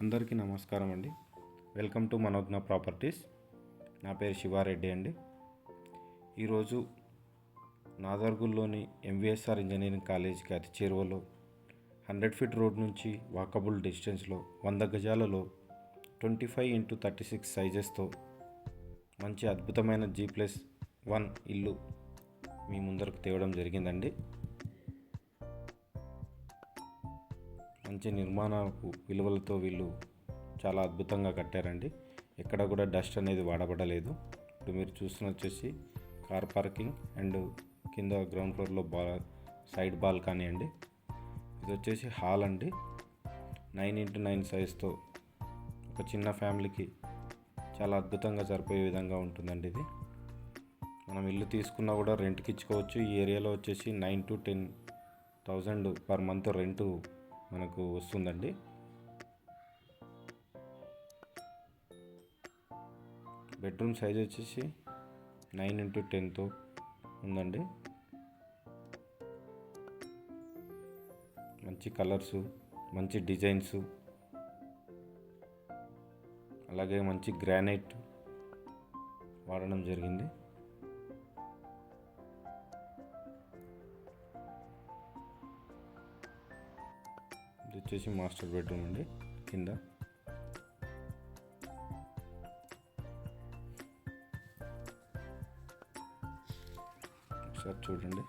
అందరికీ నమస్కారం అండి. Welcome to Manogna properties. నా పేరు శివారెడ్డి అండి. ఈరోజు నాదర్గుల్లోని ఎంవిఎస్ఆర్ ఇంజనీరింగ్ కాలేజీకి అతి చేరువలో హండ్రెడ్ ఫీట్ రోడ్ నుంచి వాకబుల్ డిస్టెన్స్లో వంద గజాలలో twenty five into thirty six సైజెస్తో మంచి అద్భుతమైన జీ ప్లస్ వన్ ఇల్లు మీ ముందరకు తేవడం జరిగిందండి. మంచి నిర్మాణపు విలువలతో వీళ్ళు చాలా అద్భుతంగా కట్టారండి. ఎక్కడ కూడా డస్ట్ అనేది వాడబడలేదు. ఇప్పుడు మీరు చూస్తున్న వచ్చేసి కార్ పార్కింగ్ అండ్ కింద గ్రౌండ్ ఫ్లోర్లో బా సైడ్ బాల్కనీ అండి. ఇది వచ్చేసి హాల్ అండి. నైన్ ఇంటూ నైన్ సైజ్తో ఒక చిన్న ఫ్యామిలీకి చాలా అద్భుతంగా సరిపోయే విధంగా ఉంటుందండి ఇది. మనం ఇల్లు తీసుకున్నా కూడా రెంట్కి ఇచ్చుకోవచ్చు. ఈ ఏరియాలో వచ్చేసి nine to ten thousand per month rent మనకు వస్తుందండి. బెడ్రూమ్ సైజ్ వచ్చేసి నైన్ ఇంటూ టెన్తో ఉందండి. మంచి కలర్స్ మంచి డిజైన్స్ అలాగే మంచి గ్రానైట్ వాడడం జరిగింది. ఇది వచ్చేసి మాస్టర్ బెడ్రూమ్ అండి కింద. ఒకసారి చూడండి.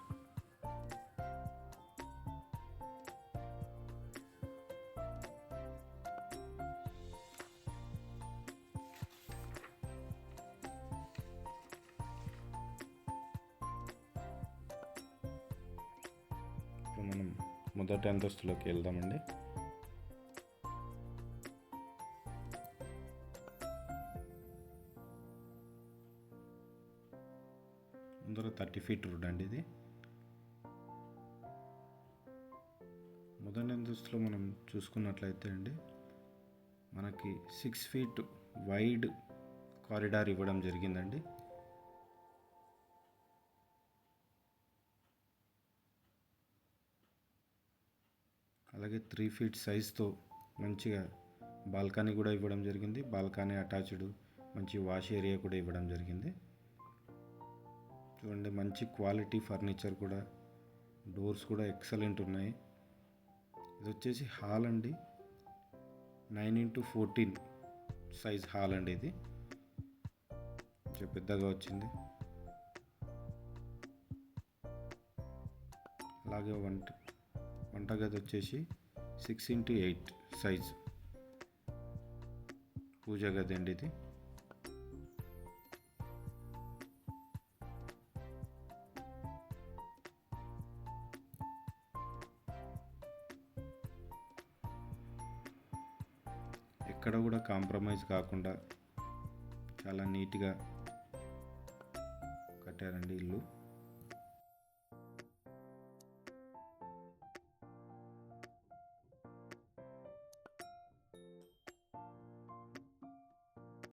మనం మొదటి అంతస్తులోకి వెళ్దామండి. ముందర థర్టీ ఫీట్ రోడ్ అండి ఇది. మొదటి అంతస్తులో మనం చూసుకున్నట్లయితే అండి మనకి సిక్స్ ఫీట్ వైడ్ కారిడార్ ఇవ్వడం జరిగిందండి. అలాగే త్రీ ఫీట్ సైజ్తో మంచిగా బాల్కనీ కూడా ఇవ్వడం జరిగింది. బాల్కనీ అటాచ్డ్ మంచి వాష్ ఏరియా కూడా ఇవ్వడం జరిగింది. చూడండి మంచి క్వాలిటీ ఫర్నిచర్ కూడా. డోర్స్ కూడా ఎక్సలెంట్ ఉన్నాయి. ఇది వచ్చేసి హాల్ అండి. Nine into fourteen size hall అండి ఇది. పెద్దగా వచ్చింది. అలాగే వంట వంటగది వచ్చేసి సిక్స్ ఇంటూ ఎయిట్ సైజ్ పూజ గది అండి ఇది. ఎక్కడ కూడా కాంప్రమైజ్ కాకుండా చాలా నీట్గా కట్టారండి ఇల్లు.